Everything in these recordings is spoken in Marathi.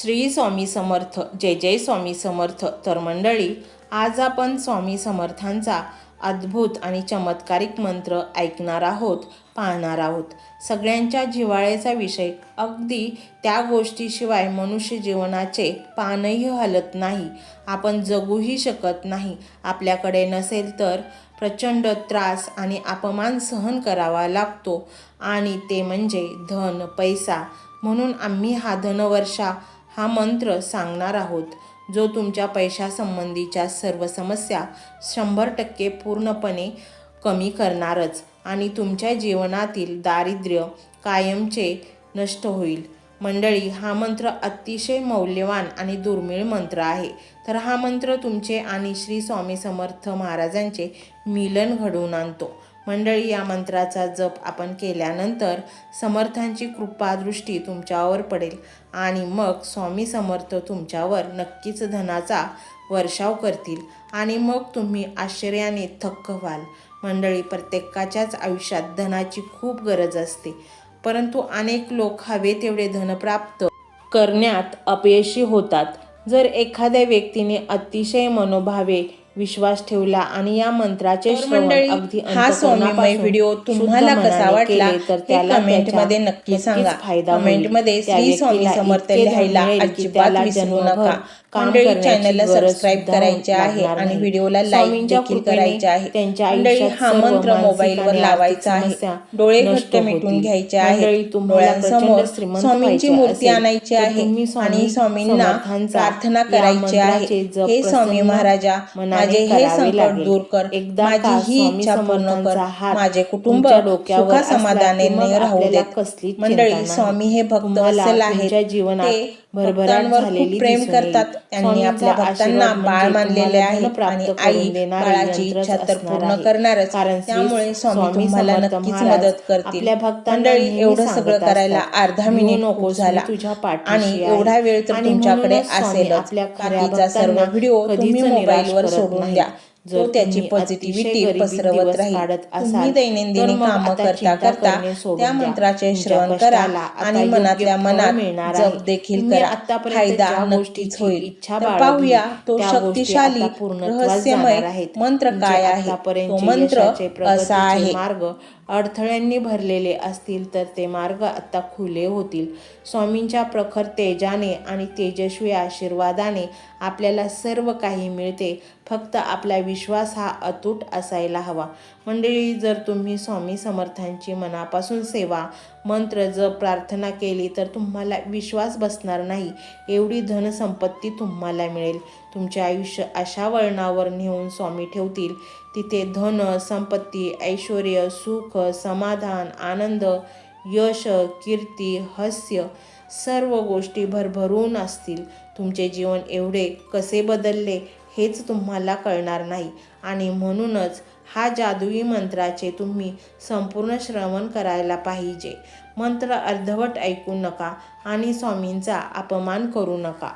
श्री स्वामी समर्थ जय जय स्वामी समर्थ. तर मंडळी आज आपण स्वामी समर्थांचा अद्भुत आणि चमत्कारिक मंत्र ऐकणार आहोत पाहणार आहोत. सगळ्यांच्या जिव्हाळ्याचा विषय अगदी त्या गोष्टीशिवाय मनुष्य जीवनाचे पानही हलत नाही. आपण जगूही शकत नाही. आपल्याकडे नसेल तर प्रचंड त्रास आणि अपमान सहन करावा लागतो. आणि ते म्हणजे धन पैसा. म्हणून आम्ही हा धनवर्षा हा मंत्र सांगणार आहोत जो तुमच्या पैशासंबंधीच्या सर्व समस्या शंभर टक्के पूर्णपणे कमी करणारच आणि तुमच्या जीवनातील दारिद्र्य कायमचे नष्ट होईल. मंडळी हा मंत्र अतिशय मौल्यवान आणि दुर्मिळ मंत्र आहे. तर हा मंत्र तुमचे आणि श्री स्वामी समर्थ महाराजांचे मिलन घडवून आणतो. मंडळी या मंत्राचा जप आपण केल्यानंतर समर्थांची कृपा दृष्टी तुमच्यावर पडेल आणि मग स्वामी समर्थ तुमच्यावर नक्कीच धनाचा वर्षाव करतील आणि मग तुम्ही आश्चर्याने थक्क व्हाल. मंडळी प्रत्येकाच्याच आयुष्यात धनाची खूप गरज असते परंतु अनेक लोक हवे तेवढे धन प्राप्त करण्यात अपयशी होतात. जर एखाद्या व्यक्तीने अतिशय मनोभावे विश्वास ठेवला आणि या मंत्राचे मंडळी, अगदी हा स्वामीमय व्हिडिओ तुम्हाला कसा वाटला तर त्याला कमेंटमध्ये त्याच्या नक्की सांगा. फायदा होईल. कमेंटमध्ये त्या श्री स्वामी समर्थ लिहायला अजिबात विसरू नका. मंडळी, चॅनलला सबस्क्राईब करायचे आहे आणि. व्हिडिओला लाईक देखील करायचे आहे. त्यांच्या मंडळी, हा मंत्र मानसिक मोबाईलवर आणि लावायचा आहे. डोळे घट्ट मिटून. घ्यायचे तुम्हाला डोळ्यांसमोर स्वामींची मूर्ती आणायची आहे आणि स्वामींना प्रार्थना करायची आहे हे स्वामी महाराजा माझे हे संकट. दूर कर माझी ही इच्छा पूर्ण कर माझे कुटुंब सुखा असला की मग राहू देत मंडळी. स्वामी हे भक्त आहेत तुमच्या जीवनात खूप प्रेम. करतात त्यांनी आपल्या भक्तांना बाळ म्हणजे मानलेले आहे आणि आई बाळाची इच्छा तर पूर्ण आहे. करणारच त्यामुळे स्वामी तुम्हाला नक्कीच मदत करतील मंडळी एवढं सगळं करायला अर्धा "भिवू मिनिट मी झाला तुझ्या पाठीशी आणि आहे." एवढा वेळ तर तुमच्याकडे खऱ्या बाकीचा सर्व व्हिडिओ तुम्ही मोबाईलवर करत सोडून नाही. द्या तो त्याची पॉझिटिव्हिटी पसरवत राहील तुम्ही दैनंदिन कामं करता करता त्या. मंत्राचे श्रवण करा आणि मनातल्या मनात जप. देखील करा फायदा नक्कीच गोष्टीची होईल पाहूया तो शक्तिशाली रहस्यमय. मंत्र काय आहे तो मंत्र असा आहे मार्ग अडथळ्यांनी भरलेले असतील तर ते मार्ग आत्ता खुले होतील. स्वामींच्या प्रखर तेजाने आणि तेजस्वी आशीर्वादाने आपल्याला सर्व काही मिळते. फक्त आपला विश्वास हा अतूट असायला हवा. मंडळी जर तुम्ही स्वामी समर्थांची मनापासून सेवा मंत्र जप प्रार्थना केली तर तुम्हाला विश्वास बसणार नाही. एवढी धनसंपत्ती तुम्हाला मिळेल. तुमचे आयुष्य अशा वळणावर नेऊन स्वामी ठेवतील. तिथे धन संपत्ती ऐश्वर सुख समाधान आनंद यश कीर्ती हास्य सर्व गोष्टी भरभरून असतील. तुमचे जीवन एवढे कसे बदलले हेच तुम्हाला कळणार नाही. आणि म्हणूनच हा जादुई मंत्राचे तुम्ही संपूर्ण श्रवण करायला पाहिजे. मंत्र अर्धवट ऐकू नका आणि स्वामींचा अपमान करू नका.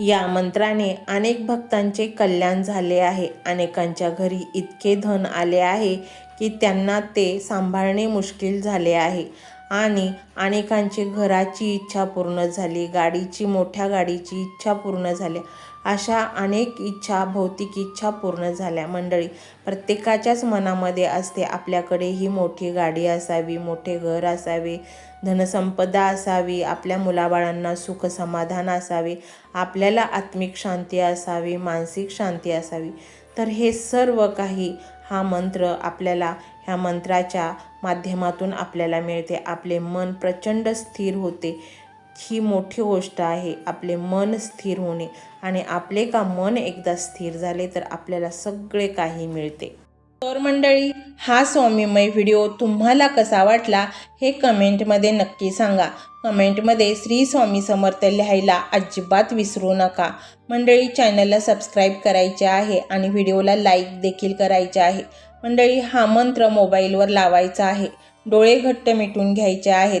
या मंत्राने अनेक भक्तांचे कल्याण झाले आहे. अनेकांच्या घरी इतके धन आले आहे की त्यांना ते सांभाळणे मुश्किल झाले आहे. आणि अनेकांची घराची इच्छा पूर्ण झाली गाडीची मोठ्या गाडीची इच्छा पूर्ण झाली अशा अनेक इच्छा भौतिक इच्छा पूर्ण झाल्या. मंडळी प्रत्येकाच्याच मनामध्ये असते. आपल्याकडे ही मोठी गाडी असावी मोठे घर असावे धनसंपदा असावी आपल्या मुलाबाळांना सुख समाधान असावे आपल्याला आत्मिक शांती असावी मानसिक शांती असावी. तर हे सर्व काही हा मंत्र आपल्याला ह्या मंत्राच्या माध्यमातून आपल्याला मिळते. आपले मन प्रचंड स्थिर होते. ही मोठी गोष्ट आहे. आपले मन स्थिर होणे आणि आपले का मन एकदा स्थिर झाले तर आपल्याला सगळे काही मिळते. तर मंडळी हा स्वामीमय व्हिडिओ तुम्हाला कसा वाटला हे कमेंटमध्ये नक्की सांगा. कमेंटमध्ये श्री स्वामी समर्थ लिहायला अजिबात विसरू नका. मंडळी चॅनलला सबस्क्राईब करायचे आहे आणि व्हिडिओला लाईक देखील करायचे आहे. मंडळी हा मंत्र मोबाईलवर लावायचा आहे. डोळे घट्ट मिटून घ्यायचे आहेत.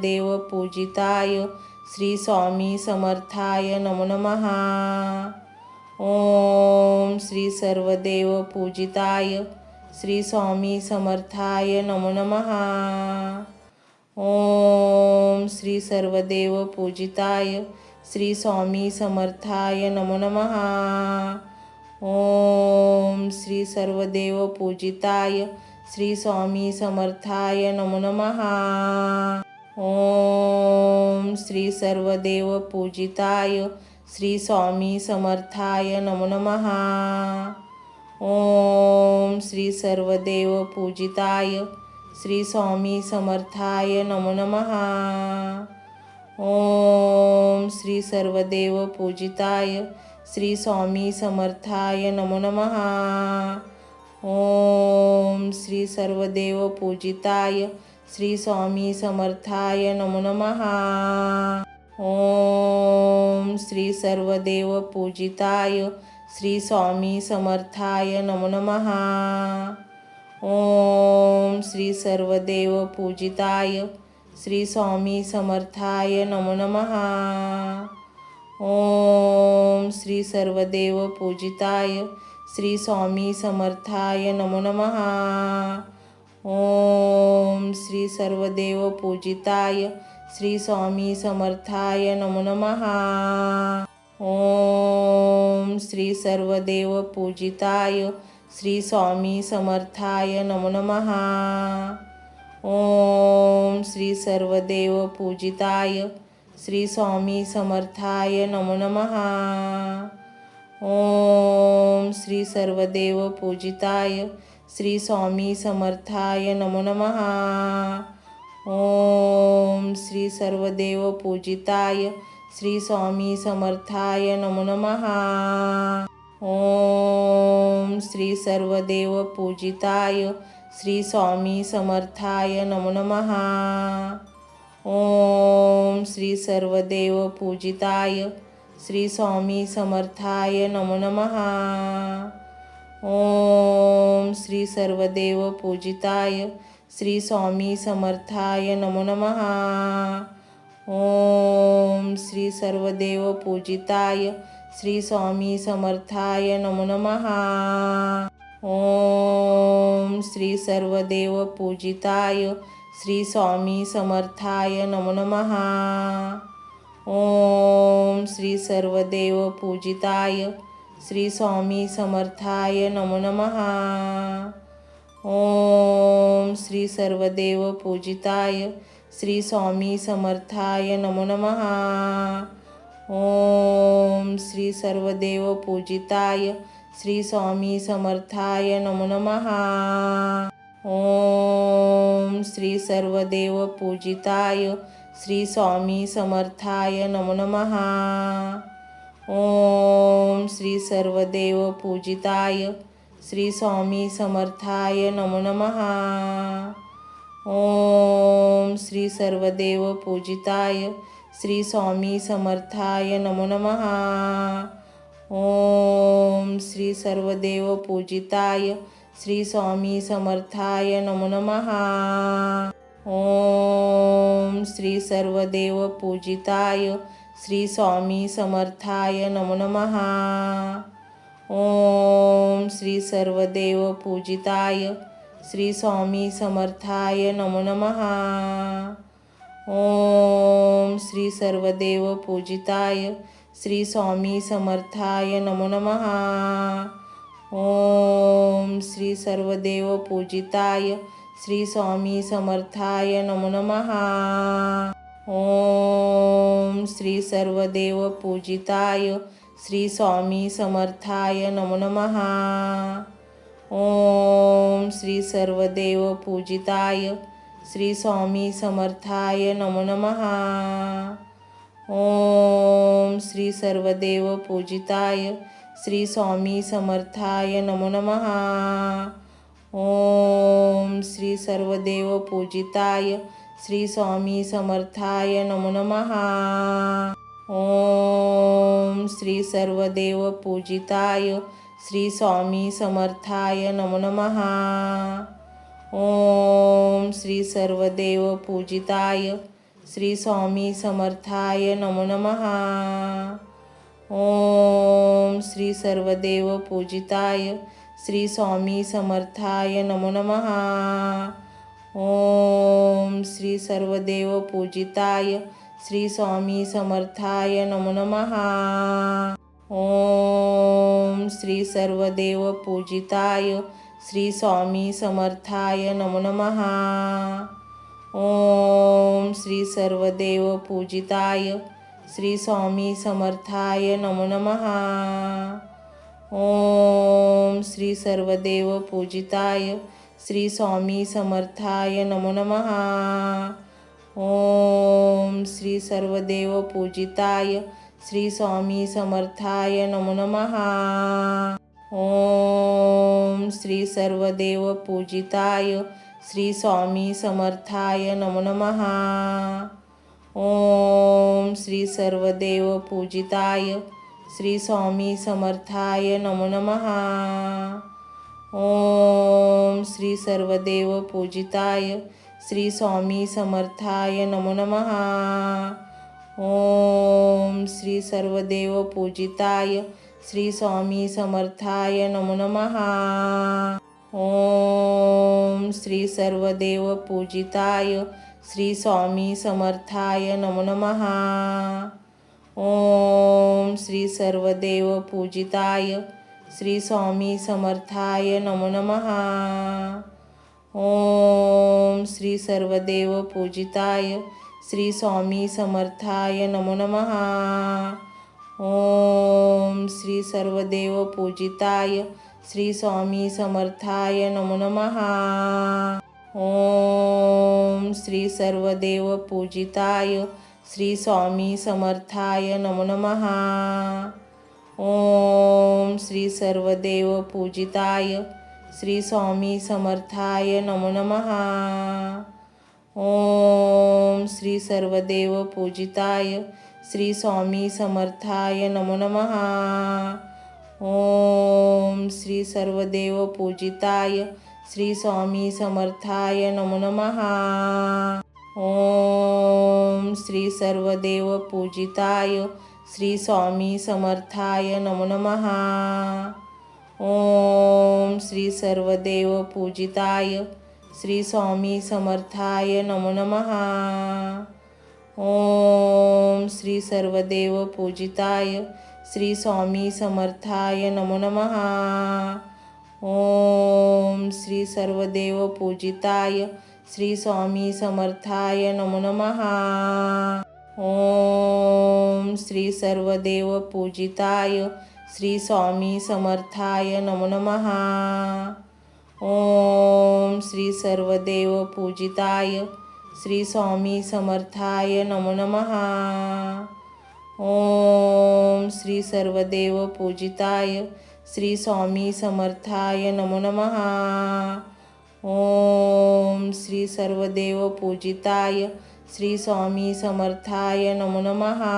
देव पूजिताय श्री स्वामी समर्थाय नमो नमहा ॐ श्री सर्वदेव पूजिताय श्री स्वामी समर्थाय नमो नमहा ॐ श्री सर्वदेव पूजिताय श्री स्वामी समर्थाय नमो नमः. ॐ श्री सर्वदेव पूजिताय श्री स्वामी समर्थाय नमो नमहा ॐ श्री सर्वदेव पूजिताय श्री स्वामी समर्थाय नमो नमः। ॐ श्री सर्वदेव पूजिताय श्री स्वामी समर्थाय नमो नमः। ॐ श्री सर्वदेव पूजिताय श्री स्वामी समर्थाय नमो नमः। ॐ श्री सर्वदेव पूजिताय श्री स्वामी समर्थाय नमो नमहा ॐ श्री सर्वदेव पूजिताय श्री स्वामी समर्थाय नमो नमहा ॐ श्री सर्वदेव पूजिताय श्री स्वामी समर्थाय नमो नमहा ॐ श्री सर्वदेव पूजिताय श्री स्वामी समर्थाय नमो नमः. ॐ श्री सर्वदेव पूजिताय श्री स्वामी समर्थाय नमो नमहा ॐ श्री सर्वदेव पूजिताय श्री स्वामी समर्थाय नमो नमहा ॐ श्री सर्वदेव पूजिताय श्री स्वामी समर्थाय नमो नमहा ॐ श्री सर्वदेव पूजिताय श्री स्वामी समर्थाय नमो नमहा ॐ श्री सर्वदेव पूजिताय श्री स्वामी समर्थाय नमो नमहा ॐ श्री सर्वदेव पूजिताय श्री स्वामी समर्थाय नमो नमः। ॐ श्री सर्वदेव पूजिताय श्री स्वामी समर्थाय नमो नमः। ॐ श्री सर्वदेव पूजिताय श्री स्वामी समर्थाय नमो नमः. ॐ श्री सर्वदेव पूजिताय श्री स्वामी समर्थाय नमो नमः. ॐ श्री सर्वदेव पूजिताय श्री स्वामी समर्थाय नमो नमः. ॐ श्री सर्वदेव पूजिताय श्री स्वामी समर्थाय नमो नमः. ॐ श्री सर्वदेव पूजिताय श्री स्वामी समर्थाय नमो नमः. ॐ श्री सर्वदेव पूजिताय श्री स्वामी समर्थाय नमो नमः. ॐ श्री सर्वदेव पूजिताय श्री स्वामी समर्थाय नमो नमः. ॐ श्री सर्वदेव पूजिताय श्री स्वामी समर्थाय नमो नमहा ॐ श्री सर्वदेव पूजिताय श्री स्वामी समर्थाय नमो नमहा ॐ श्री सर्वदेव पूजिताय श्री स्वामी समर्थाय नमो नमहा ॐ श्री सर्वदेव पूजिताय श्री स्वामी समर्थाय नमो नमः. ॐ श्री सर्वदेव पूजिताय श्री स्वामी समर्थाय नमो नमः. ॐ श्री सर्वदेव पूजिताय श्री स्वामी समर्थाय नमो नमहा ओम श्री सर्वदेव पूजिताय श्री स्वामी समर्थाय नमो नमहा ओम श्री सर्वदेव पूजिताय श्री स्वामी समर्थाय नमो नमः। ओम श्री सर्वदेव पूजिताय श्री स्वामी समर्थाय नमो नमः। ओम श्री सर्वदेव पूजिताय श्री स्वामी समर्थाय नमो नमः। ओम श्री सर्वदेव पूजिताय श्री स्वामी समर्थाय नमो नमहा ओम श्री सर्वदेव पूजिताय श्री स्वामी समर्थाय नमो नमः. ओम श्री सर्वदेव पूजिताय श्री स्वामी समर्थाय नमो नमः. ओम श्री सर्वदेव पूजिताय श्री स्वामी समर्थाय नमो नमः. ओम श्री सर्वदेव पूजिताय श्री स्वामी समर्थाय नमो नमहा ओम श्री सर्वदेव पूजिताय श्री स्वामी समर्थाय नमो नमहा ओम श्री सर्वदेव पूजिताय श्री स्वामी समर्थाय नमो नमहा ओम श्री सर्वदेव पूजिताय श्री स्वामी समर्थाय नमो नमः. ओम श्री सर्वदेव पूजिताय श्री स्वामी समर्थाय नमो नमहा ओम श्री सर्वदेव पूजिताय श्री स्वामी समर्थाय नमो नमः. ओम श्री सर्वदेव पूजिताय श्री स्वामी समर्थाय नमो नमः. ओम श्री सर्वदेव पूजिताय श्री स्वामी समर्थाय नमो नमः. ओम श्री सर्वदेव पूजिताय श्री स्वामी समर्थाय नमो नमः. ओम श्री सर्वदेव पूजिताय श्री स्वामी समर्थाय नमो नमः. ओम श्री सर्वदेव पूजिताय श्री स्वामी समर्थाय नमो नमः. ओम श्री सर्वदेव पूजिताय श्री स्वामी समर्थाय नमो नमः. ओम श्री सर्वदेव पूजिताय श्री स्वामी समर्थाय नमो नमः. ओम श्री सर्वदेव पूजिताय श्री स्वामी समर्थाय नमो नमहा ओम सर्वदेव पूजिताय. श्री स्वामी समर्थाय नमो नमहा ओम श्री सर्वदेव पूजिताय. श्री स्वामी समर्थाय नमो नमहा ओम श्री सर्वदेव पूजिताय. श्री स्वामी समर्थाय नमो नमहा ओम श्री सर्वदेव पूजिताय. श्री स्वामी समर्थाय नमो नमः. ओम श्री सर्वदेव पूजिताय श्री स्वामी समर्थाय नमो नमः. ओम श्री सर्वदेव पूजिताय श्री स्वामी समर्थाय नमो नमः. ओम श्री सर्वदेव पूजिताय श्री स्वामी समर्थाय नमो नमहा ओम श्री सर्वदेव पूजिताय श्री स्वामी समर्थाय नमो नमहा ओम श्री सर्वदेव पूजिताय श्री स्वामी समर्थाय नमो नमहा ओम श्री सर्वदेव पूजिताय श्री स्वामी समर्थाय नमो नमहा ओम श्री सर्वदेव पूजिताय श्री स्वामी समर्थाय नमो नमहा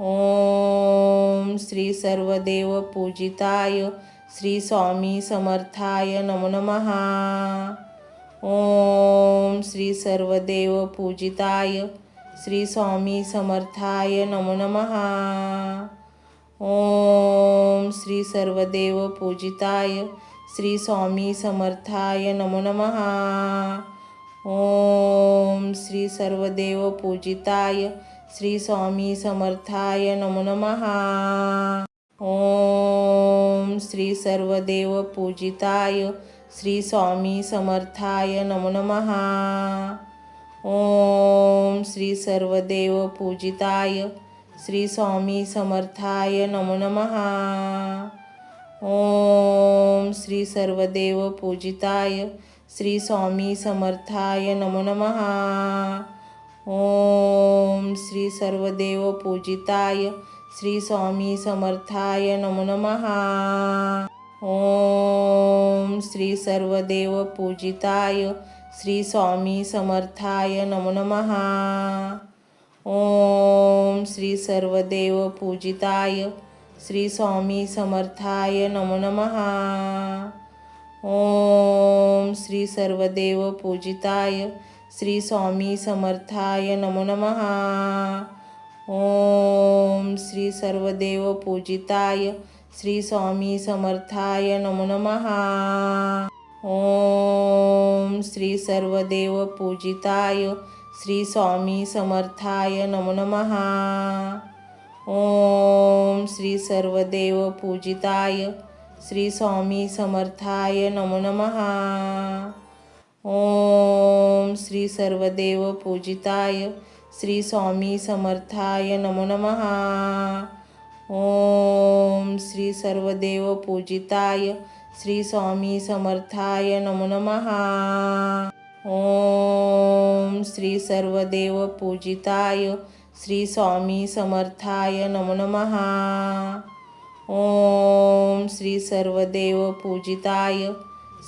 ओम श्री सर्वदेव पूजिताय श्री स्वामी समर्थाय नमो नमः. ओम श्री सर्वदेव पूजिताय श्री स्वामी समर्थाय नमो नमः. ओम श्री सर्वदेव पूजिताय श्री स्वामी समर्थाय नमो नमः. ओम श्री सर्वदेव पूजिताय श्री स्वामी समर्थाय नमो नमहा ओम श्री सर्वदेव पूजिताय श्री स्वामी समर्थाय नमो नमहा ओम श्री सर्वदेव पूजिताय श्री स्वामी समर्थाय नमो नमहा ओम श्री सर्वदेव पूजिताय श्री स्वामी समर्थाय नमो नमः. ओम श्री सर्वदेव पूजिताय श्री स्वामी समर्थाय नमो नमः. ओम श्री सर्वदेव पूजिताय श्री स्वामी समर्थाय नमो नमः. ओम श्री सर्वदेव पूजिताय श्री स्वामी समर्थाय नमो नमः. ओम श्री सर्वदेव पूजिताय श्री स्वामी समर्थाय नमो नमः। ओम श्री सर्वदेव पूजिताय श्री स्वामी समर्थाय नमो नमः। ओम श्री सर्वदेव पूजिताय श्री स्वामी समर्थाय नमो नमः। ओम श्री सर्वदेव पूजिताय श्री स्वामी समर्थाय नमो नमः. ओम श्री सर्वदेव पूजिताय श्री स्वामी समर्थाय नमो नमः. ओम श्री सर्वदेव पूजिताय श्री स्वामी समर्थाय नमो नमः. ओम श्री सर्वदेव पूजिताय श्री स्वामी समर्थाय नमो नमः. ओम श्री सर्वदेव पूजिताय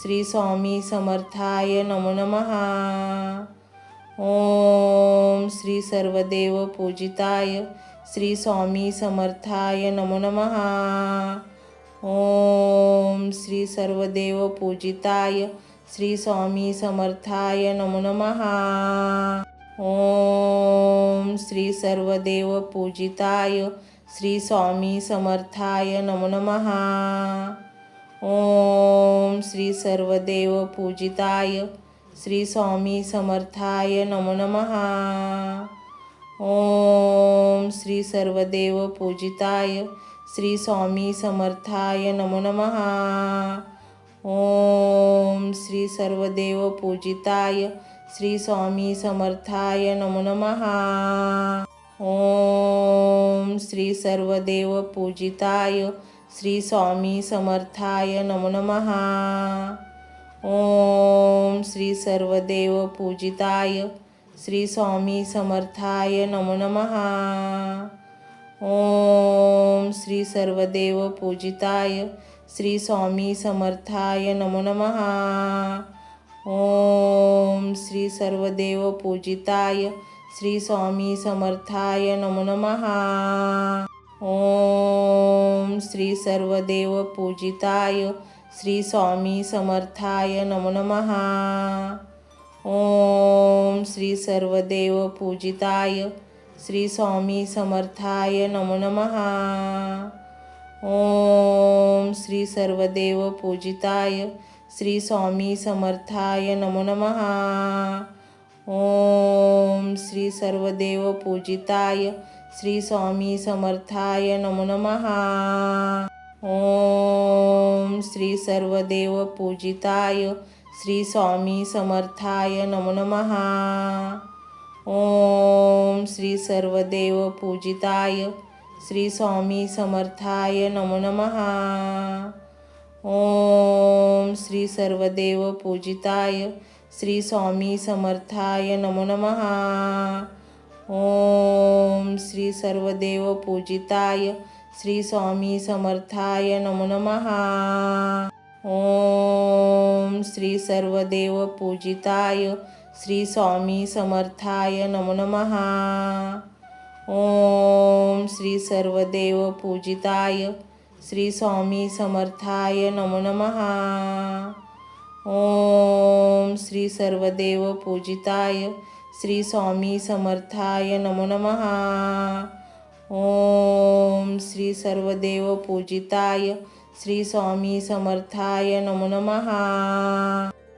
श्री स्वामी समर्थाय नमो नमहा ओम श्री सर्वदेव पूजिताय श्री स्वामी समर्थाय नमो नमहा ओम श्री सर्वदेव पूजिताय श्री स्वामी समर्थाय नमो नमहा ओम श्री सर्वदेव पूजिताय श्री स्वामी समर्थाय नमो नमः. ओम श्री सर्वदेव पूजिताय श्री स्वामी समर्थाय नमो नमहा ओम श्री सर्वदेव पूजिताय श्री स्वामी समर्थाय नमो नमहा ओम श्री सर्वदेव पूजिताय श्री स्वामी समर्थाय नमो नमहा ओम श्री सर्वदेव पूजिताय श्री स्वामी समर्थाय नमो नमः। ओम श्री सर्वदेव पूजिताय श्री स्वामी समर्थाय नमो नमः। ओम श्री सर्वदेव पूजिताय श्री स्वामी समर्थाय नमो नमः। ओम श्री सर्वदेव पूजिताय श्री स्वामी समर्थाय नमो नमहा ओम श्री सर्वदेव पूजिताय श्री स्वामी समर्थाय नमो नमः. ओम श्री सर्वदेव पूजिताय श्री स्वामी समर्थाय नमो नमः. ओम श्री सर्वदेव पूजिताय श्री स्वामी समर्थाय नमो नमः. ओम श्री सर्वदेव पूजिताय श्री स्वामी समर्थाय नमो नमहा ओम श्री सर्वदेव पूजिताय श्री स्वामी समर्थाय नमो नमहा ओम श्री सर्वदेव पूजिताय श्री स्वामी समर्थाय नमो नमहा ओम श्री सर्वदेव पूजिताय श्री स्वामी समर्थाय नमो नमः. ओम श्री सर्वदेव पूजिताय श्री स्वामी समर्थाय नमो नमः. ओम श्री सर्वदेव पूजिताय श्री स्वामी समर्थाय नमो नमः. ओम श्री सर्वदेव पूजिताय श्री स्वामी समर्थाय नमो नमः. ओम श्री सर्वदेव पूजिताय श्री स्वामी समर्थाय नमो नमः. ओम श्री सर्वदेव पूजिताय श्री स्वामी समर्थाय नमो नमः.